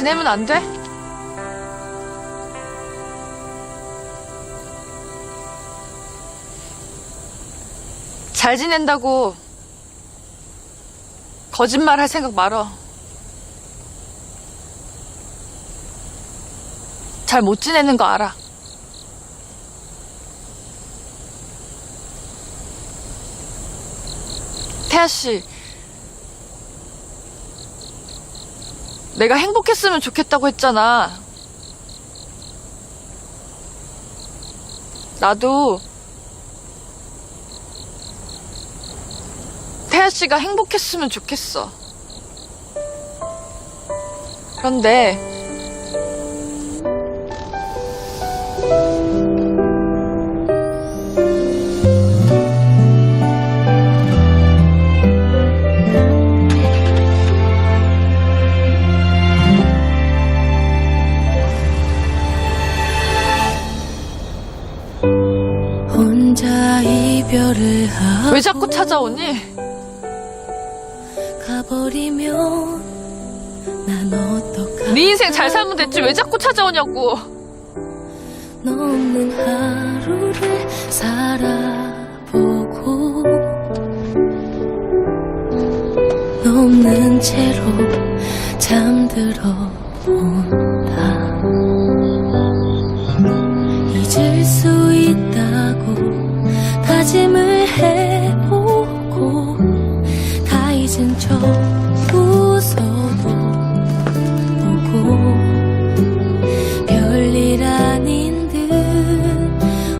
지내면 안 돼? 잘 지낸다고 거짓말 할 생각 말어. 잘 못 지내는 거 알아. 태아 씨, 내가 행복했으면 좋겠다고 했잖아. 나도 태아 씨가 행복했으면 좋겠어. 그런데 왜 자꾸 찾아오니? 네 인생 잘 살면 됐지 왜 자꾸 찾아오냐고. 너 없는 하루를 살아보고 너 없는 채로 잠들어 본